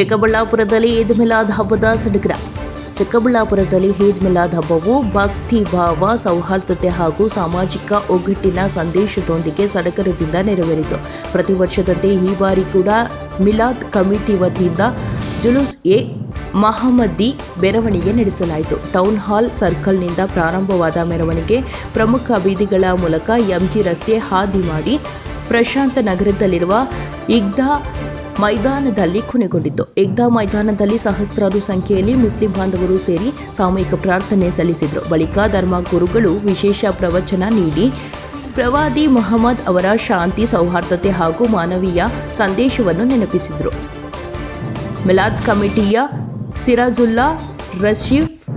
ಚಿಕ್ಕಬಳ್ಳಾಪುರದಲ್ಲಿ ಈದ್ ಮಿಲಾದ್ ಹಬ್ಬದ ಸಡಗರ. ಚಿಕ್ಕಬಳ್ಳಾಪುರದಲ್ಲಿ ಈದ್ ಮಿಲಾದ್ ಹಬ್ಬವು ಭಕ್ತಿ, ಭಾವ, ಸೌಹಾರ್ದತೆ ಹಾಗೂ ಸಾಮಾಜಿಕ ಒಗ್ಗಟ್ಟಿನ ಸಂದೇಶದೊಂದಿಗೆ ಸಡಗರದಿಂದ ನೆರವೇರಿತು. ಪ್ರತಿ ವರ್ಷದಂತೆ ಈ ಬಾರಿ ಕೂಡ ಮಿಲಾದ್ ಕಮಿಟಿ ವತಿಯಿಂದ ಜುಲೂಸ್ ಎ ಮಹಮ್ಮದಿ ಮೆರವಣಿಗೆ ನಡೆಸಲಾಯಿತು. ಟೌನ್ ಹಾಲ್ ಸರ್ಕಲ್ನಿಂದ ಪ್ರಾರಂಭವಾದ ಮೆರವಣಿಗೆ ಪ್ರಮುಖ ಬೀದಿಗಳ ಮೂಲಕ ಎಂಜಿ ರಸ್ತೆ ಹಾದಿ ಮಾಡಿ ಪ್ರಶಾಂತ ನಗರದಲ್ಲಿರುವ ಇಗ್ದಾ ಮೈದಾನದಲ್ಲಿ ಕೊನೆಗೊಂಡಿತು ಏಕ್ದಾ ಮೈದಾನದಲ್ಲಿ ಸಹಸ್ರಾರು ಸಂಖ್ಯೆಯಲ್ಲಿ ಮುಸ್ಲಿಂ ಬಾಂಧವರು ಸೇರಿ ಸಾಮೂಹಿಕ ಪ್ರಾರ್ಥನೆ ಸಲ್ಲಿಸಿದರು. ಬಳಿಕ ಧರ್ಮಗುರುಗಳು ವಿಶೇಷ ಪ್ರವಚನ ನೀಡಿ, ಪ್ರವಾದಿ ಮೊಹಮ್ಮದ್ ಅವರ ಶಾಂತಿ, ಸೌಹಾರ್ದತೆ ಹಾಗೂ ಮಾನವೀಯ ಸಂದೇಶವನ್ನು ನೆನಪಿಸಿದರು. ಮಿಲಾದ್ ಕಮಿಟಿಯ ಸಿರಾಜುಲ್ಲಾ ರಶೀಫ್,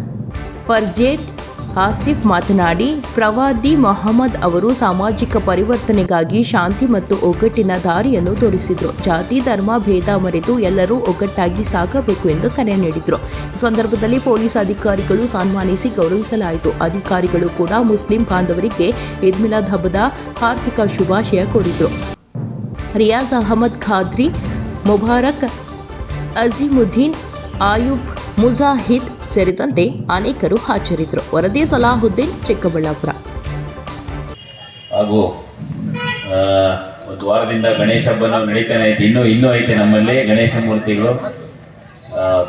ಫರ್ಜೇಟ್ ಆಸಿಫ್ ಮಾತನಾಡಿ, ಪ್ರವಾದಿ ಮೊಹಮ್ಮದ್ ಅವರು ಸಾಮಾಜಿಕ ಪರಿವರ್ತನೆಗಾಗಿ ಶಾಂತಿ ಮತ್ತು ಒಗ್ಗಟ್ಟಿನ ದಾರಿಯನ್ನು ತೋರಿಸಿದರು. ಜಾತಿ, ಧರ್ಮ, ಭೇದ ಮರೆತು ಎಲ್ಲರೂ ಒಗ್ಗಟ್ಟಾಗಿ ಸಾಗಬೇಕು ಎಂದು ಕರೆ ನೀಡಿದರು. ಸಂದರ್ಭದಲ್ಲಿ ಪೊಲೀಸ್ ಅಧಿಕಾರಿಗಳು ಸನ್ಮಾನಿಸಿ ಗೌರವಿಸಲಾಯಿತು. ಅಧಿಕಾರಿಗಳು ಕೂಡ ಮುಸ್ಲಿಂ ಬಾಂಧವರಿಗೆ ಈದ್ ಮಿಲಾದ್ ಹಬ್ಬದ ಆರ್ಥಿಕ ಶುಭಾಶಯ ಕೋರಿದರು. ರಿಯಾಜ್ ಅಹಮದ್ ಖಾದ್ರಿ, ಮುಬಾರಕ್, ಅಜೀಮುದ್ದೀನ್, ಆಯುಬ್, ಮುಜಾಹಿದ್ ಸೇರಿದಂತೆ ಅನೇಕರು ಹಾಜರಿದ್ದರು. ವರದಿ ಸಲಾಹುದ್ದೀನ್ ಚಿಕ್ಕಬಳ್ಳಾಪುರ. ಹಾಗೂ ಒಂದು ವಾರದಿಂದ ಗಣೇಶ ಹಬ್ಬನ ನಡೀತಾನೆ ಐತೆ. ಇನ್ನೂ ಇನ್ನೂ ಐತೆ ನಮ್ಮಲ್ಲಿ ಗಣೇಶ ಮೂರ್ತಿಗಳು.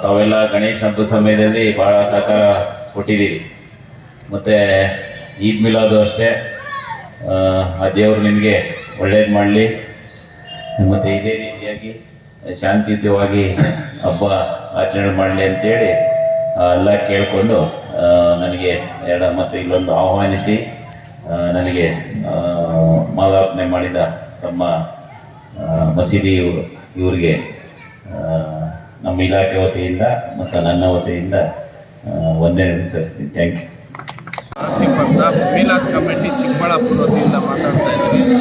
ತಾವೆಲ್ಲ ಗಣೇಶ ಹಬ್ಬ ಸಮಯದಲ್ಲಿ ಭಾಳ ಸಹಕಾರ ಕೊಟ್ಟಿದ್ದೀರಿ. ಮತ್ತು ಈದ್ ಮಿಲಾದು ಅಷ್ಟೇ. ಆ, ದೇವರು ನಿಮಗೆ ಒಳ್ಳೇದು ಮಾಡಲಿ. ಮತ್ತು ಇದೇ ರೀತಿಯಾಗಿ ಶಾಂತಿಯುತವಾಗಿ ಹಬ್ಬ ಆಚರಣೆ ಮಾಡಲಿ ಅಂತೇಳಿ ಎಲ್ಲ ಕೇಳಿಕೊಂಡು ನನಗೆ ಎರಡು ಮತ್ತು ಇಲ್ಲೊಂದು ಆಹ್ವಾನಿಸಿ ನನಗೆ ಮಾಲಾರ್ಪಣೆ ಮಾಡಿದ ತಮ್ಮ ಮಸೀದಿ ಇವರಿಗೆ ನಮ್ಮ ಇಲಾಖೆ ವತಿಯಿಂದ ಮತ್ತು ನನ್ನ ವತಿಯಿಂದ ಒಂದೇ ಸಲ್ಲಿಸ್ತೀನಿ. Thank you Milad committee Chikkaballapur ವತಿಯಿಂದ ಮಾತಾಡ್ತಾ ಇದ್ದೀನಿ.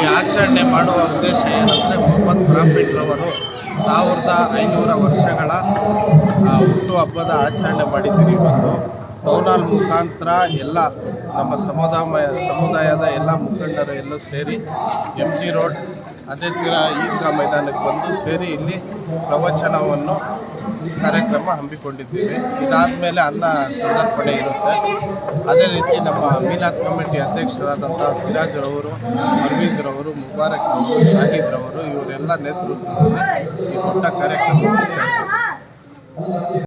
ಈ ಆಚರಣೆ ಮಾಡುವ ಉದ್ದೇಶ ಏನಂದರೆ ಮೊಹಮ್ಮದ್ ಪ್ರಾಫಿಟ್ರವರು ಸಾವಿರದ ಐನೂರ ವರ್ಷಗಳ ಆ, ಹುಟ್ಟುಹಬ್ಬದ ಆಚರಣೆ ಮಾಡಿದ್ದೀರಿ ಇವತ್ತು. ಟೌನಾಲ್ ಮುಖಾಂತರ ಎಲ್ಲ ನಮ್ಮ ಸಮುದಾಯ ಸಮುದಾಯದ ಎಲ್ಲ ಮುಖಂಡರು ಎಲ್ಲ ಸೇರಿ ಎಂ ಜಿ ರೋಡ್ ಅದೇ ತೀರ ಈದ್ಗಾ ಮೈದಾನಕ್ಕೆ ಬಂದು ಸೇರಿ ಇಲ್ಲಿ ಪ್ರವಚನವನ್ನು ಕಾರ್ಯಕ್ರಮ ಹಮ್ಮಿಕೊಂಡಿದ್ದೀವಿ. ಇದಾದಮೇಲೆ ಅನ್ನ ಸಂದರ್ಪಣೆ ಇರುತ್ತೆ. ಅದೇ ರೀತಿ ನಮ್ಮ ಮೀಲಾದ್ ಕಮಿಟಿ ಅಧ್ಯಕ್ಷರಾದಂಥ ಸಿರಾಜ್ರವರು ಮುಬಾರಕ್ ಅವರು ಶಾಹಿದ್ರವರು ಇವರೆಲ್ಲ ನೇತೃತ್ವದಲ್ಲಿ ಈ ದೊಡ್ಡ ಕಾರ್ಯಕ್ರಮ